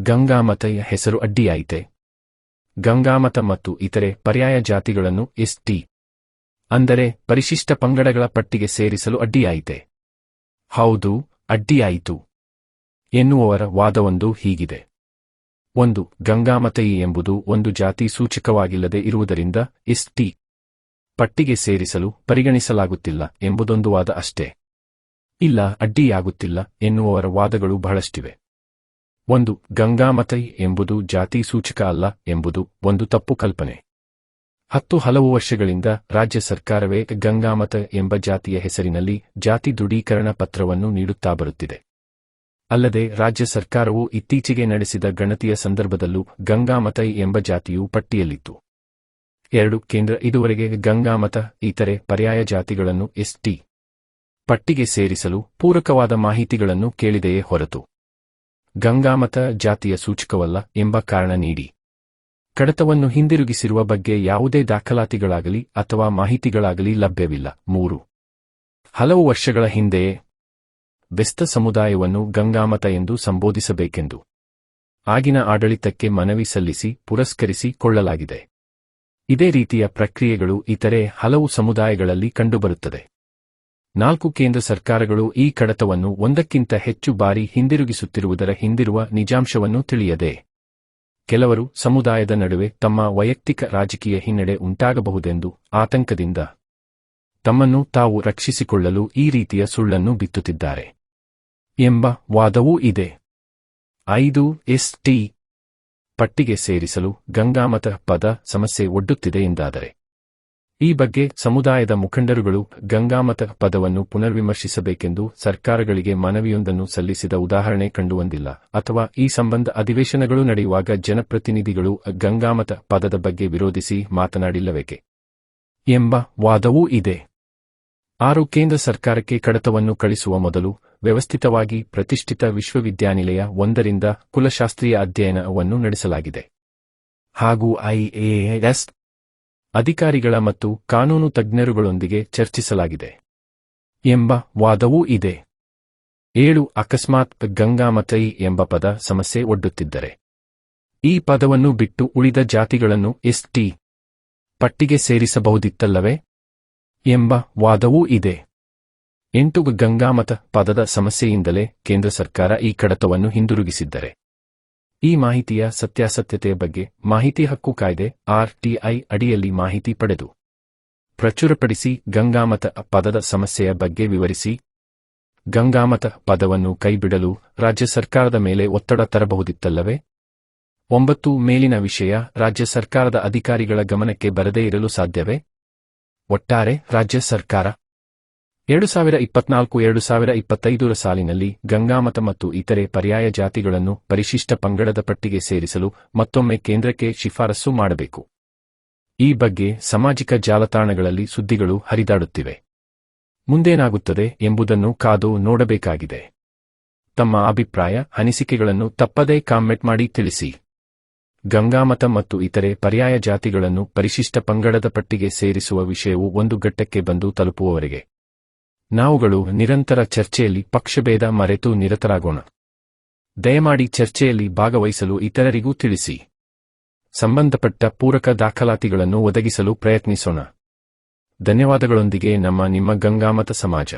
ಗಂಗಾಮತಯ ಹೆಸರು ಅಡ್ಡಿಯಾಯಿತೆ. ಗಂಗಾಮತ ಮತ್ತು ಇತರೆ ಪರ್ಯಾಯ ಜಾತಿಗಳನ್ನು ಎಸ್ಟಿ ಅಂದರೆ ಪರಿಶಿಷ್ಟ ಪಂಗಡಗಳ ಪಟ್ಟಿಗೆ ಸೇರಿಸಲು ಅಡ್ಡಿಯಾಯಿತೆ. ಹೌದು, ಅಡ್ಡಿಯಾಯಿತು. ಎನ್ನುವವರ ವಾದವೊಂದು ಹೀಗಿದೆ. ಒಂದು ಗಂಗಾಮತಯಿ ಎಂಬುದು ಒಂದು ಜಾತಿ ಸೂಚಕವಾಗಿಲ್ಲದೆ ಇರುವುದರಿಂದ ಎಸ್ಟಿ ಪಟ್ಟಿಗೆ ಸೇರಿಸಲು ಪರಿಗಣಿಸಲಾಗುತ್ತಿಲ್ಲ ಎಂಬುದೊಂದು ವಾದ ಅಷ್ಟೇ. ಇಲ್ಲ, ಅಡ್ಡಿಯಾಗುತ್ತಿಲ್ಲ ಎನ್ನುವವರ ವಾದಗಳು ಬಹಳಷ್ಟಿವೆ. ಒಂದು ಗಂಗಾಮತೈ ಎಂಬುದು ಜಾತಿ ಸೂಚಕ ಅಲ್ಲ ಎಂಬುದು ಒಂದು ತಪ್ಪು ಕಲ್ಪನೆ. ಹತ್ತು ಹಲವು ವರ್ಷಗಳಿಂದ ರಾಜ್ಯ ಸರ್ಕಾರವೇ ಗಂಗಾಮತ ಎಂಬ ಜಾತಿಯ ಹೆಸರಿನಲ್ಲಿ ಜಾತಿ ದೃಢೀಕರಣ ಪತ್ರವನ್ನು ನೀಡುತ್ತಾ ಬರುತ್ತಿದೆ. ಅಲ್ಲದೆ ರಾಜ್ಯ ಸರ್ಕಾರವು ಇತ್ತೀಚೆಗೆ ನಡೆಸಿದ ಗಣತಿಯ ಸಂದರ್ಭದಲ್ಲೂ ಗಂಗಾಮತೈ ಎಂಬ ಜಾತಿಯು ಪಟ್ಟಿಯಲ್ಲಿತ್ತು. ಎರಡು ಕೇಂದ್ರ ಇದುವರೆಗೆ ಗಂಗಾಮತ, ಇತರೆ ಪರ್ಯಾಯ ಜಾತಿಗಳನ್ನು ಎಸ್ಟಿ ಪಟ್ಟಿಗೆ ಸೇರಿಸಲು ಪೂರಕವಾದ ಮಾಹಿತಿಗಳನ್ನು ಕೇಳಿದೆಯೇ ಹೊರತು. ಗಂಗಾಮತ ಜಾತಿಯ ಸೂಚಕವಲ್ಲ ಎಂಬ ಕಾರಣ ನೀಡಿ. ಕಡತವನ್ನು ಹಿಂದಿರುಗಿಸಿರುವ ಬಗ್ಗೆ ಯಾವುದೇ ದಾಖಲಾತಿಗಳಾಗಲಿ ಅಥವಾ ಮಾಹಿತಿಗಳಾಗಲಿ ಲಭ್ಯವಿಲ್ಲ. ಮೂರು. ಹಲವು ವರ್ಷಗಳ ಹಿಂದೆಯೇ ಬೆಸ್ತ ಸಮುದಾಯವನ್ನು ಗಂಗಾಮತ ಎಂದು ಸಂಬೋಧಿಸಬೇಕೆಂದು ಆಗಿನ ಆಡಳಿತಕ್ಕೆ ಮನವಿ ಸಲ್ಲಿಸಿ ಪುರಸ್ಕರಿಸಿ ಕೊಳ್ಳಲಾಗಿದೆ. ಇದೇ ರೀತಿಯ ಪ್ರಕ್ರಿಯೆಗಳು ಇತರೆ ಹಲವು ಸಮುದಾಯಗಳಲ್ಲಿ ಕಂಡುಬರುತ್ತದೆ. ನಾಲ್ಕು ಕೇಂದ್ರ ಸರ್ಕಾರಗಳು ಈ ಕಡತವನ್ನು ಒಂದಕ್ಕಿಂತ ಹೆಚ್ಚು ಬಾರಿ ಹಿಂದಿರುಗಿಸುತ್ತಿರುವುದರ ಹಿಂದಿರುವ ನಿಜಾಂಶವನ್ನು ತಿಳಿಯದೆ. ಕೆಲವರು ಸಮುದಾಯದ ನಡುವೆ ತಮ್ಮ ವೈಯಕ್ತಿಕ ರಾಜಕೀಯ ಹಿನ್ನಡೆ ಉಂಟಾಗಬಹುದೆಂದು ಆತಂಕದಿಂದ ತಮ್ಮನ್ನು ತಾವು ರಕ್ಷಿಸಿಕೊಳ್ಳಲು ಈ ರೀತಿಯ ಸುಳ್ಳನ್ನು ಬಿತ್ತುತ್ತಿದ್ದಾರೆ. ಎಂಬ ವಾದವೂ ಇದೆ. ಐದು ಎಸ್ಟಿ ಪಟ್ಟಿಗೆ ಸೇರಿಸಲು ಗಂಗಾಮತ ಪದ ಸಮಸ್ಯೆ ಒಡ್ಡುತ್ತಿದೆ ಎಂದಾದರೆ. ಈ ಬಗ್ಗೆ ಸಮುದಾಯದ ಮುಖಂಡರುಗಳು ಗಂಗಾಮತ ಪದವನ್ನು ಪುನರ್ವಿಮರ್ಶಿಸಬೇಕೆಂದು ಸರ್ಕಾರಗಳಿಗೆ ಮನವಿಯೊಂದನ್ನು ಸಲ್ಲಿಸಿದ ಉದಾಹರಣೆ ಕಂಡುಬಂದಿಲ್ಲ. ಅಥವಾ ಈ ಸಂಬಂಧ ಅಧಿವೇಶನಗಳು ನಡೆಯುವಾಗ ಜನಪ್ರತಿನಿಧಿಗಳು ಗಂಗಾಮತ ಪದದ ಬಗ್ಗೆ ವಿರೋಧಿಸಿ ಮಾತನಾಡಿಲ್ಲವೇಕೆ? ಎಂಬ ವಾದವೂ ಇದೆ. ಆರು ಕೇಂದ್ರ ಸರ್ಕಾರಕ್ಕೆ ಕಡತವನ್ನು ಕಳಿಸುವ ಮೊದಲು ವ್ಯವಸ್ಥಿತವಾಗಿ ಪ್ರತಿಷ್ಠಿತ ವಿಶ್ವವಿದ್ಯಾನಿಲಯ ಒಂದರಿಂದ ಕುಲಶಾಸ್ತ್ರೀಯ ಅಧ್ಯಯನವನ್ನು ನಡೆಸಲಾಗಿದೆ. ಹಾಗೂ ಐಎಎಸ್ ಅಧಿಕಾರಿಗಳ ಮತ್ತು ಕಾನೂನು ತಜ್ಞರುಗಳೊಂದಿಗೆ ಚರ್ಚಿಸಲಾಗಿದೆ. ಎಂಬ ವಾದವೂ ಇದೆ. ಏಳು ಅಕಸ್ಮಾತ್ ಗಂಗಾಮತೈ ಎಂಬ ಪದ ಸಮಸ್ಯೆ ಒಡ್ಡುತ್ತಿದ್ದರೆ. ಈ ಪದವನ್ನು ಬಿಟ್ಟು ಉಳಿದ ಜಾತಿಗಳನ್ನು ಎಸ್ಟಿ ಪಟ್ಟಿಗೆ ಸೇರಿಸಬಹುದಿತ್ತಲ್ಲವೇ? ಎಂಬ ವಾದವೂ ಇದೆ. ಎಂಟು ಗಂಗಾಮತ ಪದದ ಸಮಸ್ಯೆಯಿಂದಲೇ ಕೇಂದ್ರ ಸರ್ಕಾರ ಈ ಕಡತವನ್ನು ಹಿಂದಿರುಗಿಸಿದ್ದರೆ. ಈ ಮಾಹಿತಿಯ ಸತ್ಯಾಸತ್ಯತೆಯ ಬಗ್ಗೆ ಮಾಹಿತಿ ಹಕ್ಕು ಕಾಯ್ದೆ ಆರ್ಟಿಐ ಅಡಿಯಲ್ಲಿ ಮಾಹಿತಿ ಪಡೆದು. ಪ್ರಚುರಪಡಿಸಿ ಗಂಗಾಮತ ಪದದ ಸಮಸ್ಯೆಯ ಬಗ್ಗೆ ವಿವರಿಸಿ. ಗಂಗಾಮತ ಪದವನ್ನು ಕೈಬಿಡಲು ರಾಜ್ಯ ಸರ್ಕಾರದ ಮೇಲೆ ಒತ್ತಡ ತರಬಹುದಿತ್ತಲ್ಲವೇ? ಒಂಬತ್ತು ಮೇಲಿನ ವಿಷಯ ರಾಜ್ಯ ಸರ್ಕಾರದ ಅಧಿಕಾರಿಗಳ ಗಮನಕ್ಕೆ ಬರದೇ ಇರಲು ಸಾಧ್ಯವೇ? ಒಟ್ಟಾರೆ ರಾಜ್ಯ ಸರ್ಕಾರ ಎರಡು ಸಾವಿರ ಇಪ್ಪತ್ನಾಲ್ಕು ಎರಡು ಸಾವಿರ ಇಪ್ಪತ್ತೈದರ ಸಾಲಿನಲ್ಲಿ ಗಂಗಾಮತ ಮತ್ತು ಇತರೆ ಪರ್ಯಾಯ ಜಾತಿಗಳನ್ನು ಪರಿಶಿಷ್ಟ ಪಂಗಡದ ಪಟ್ಟಿಗೆ ಸೇರಿಸಲು ಮತ್ತೊಮ್ಮೆ ಕೇಂದ್ರಕ್ಕೆ ಶಿಫಾರಸು ಮಾಡಬೇಕು. ಈ ಬಗ್ಗೆ ಸಾಮಾಜಿಕ ಜಾಲತಾಣಗಳಲ್ಲಿ ಸುದ್ದಿಗಳು ಹರಿದಾಡುತ್ತಿವೆ. ಮುಂದೇನಾಗುತ್ತದೆ ಎಂಬುದನ್ನು ಕಾದು ನೋಡಬೇಕಾಗಿದೆ. ತಮ್ಮ ಅಭಿಪ್ರಾಯ, ಅನಿಸಿಕೆಗಳನ್ನು ತಪ್ಪದೇ ಕಾಮೆಂಟ್ ಮಾಡಿ ತಿಳಿಸಿ. ಗಂಗಾಮತ ಮತ್ತು ಇತರೆ ಪರ್ಯಾಯ ಜಾತಿಗಳನ್ನು ಪರಿಶಿಷ್ಟ ಪಂಗಡದ ಪಟ್ಟಿಗೆ ಸೇರಿಸುವ ವಿಷಯವು ಒಂದು ಘಟ್ಟಕ್ಕೆ ಬಂದು ತಲುಪುವವರೆಗೆ. ನಾವುಗಳು ನಿರಂತರ ಚರ್ಚೆಯಲ್ಲಿ ಪಕ್ಷಭೇದ ಮರೆತು ನಿರತರಾಗೋಣ. ದಯಮಾಡಿ ಚರ್ಚೆಯಲ್ಲಿ ಭಾಗವಹಿಸಲು ಇತರರಿಗೂ ತಿಳಿಸಿ. ಸಂಬಂಧಪಟ್ಟ ಪೂರಕ ದಾಖಲಾತಿಗಳನ್ನು ಒದಗಿಸಲು ಪ್ರಯತ್ನಿಸೋಣ. ಧನ್ಯವಾದಗಳೊಂದಿಗೆ ನಮ್ಮ ನಿಮ್ಮ ಗಂಗಾಮತ ಸಮಾಜ.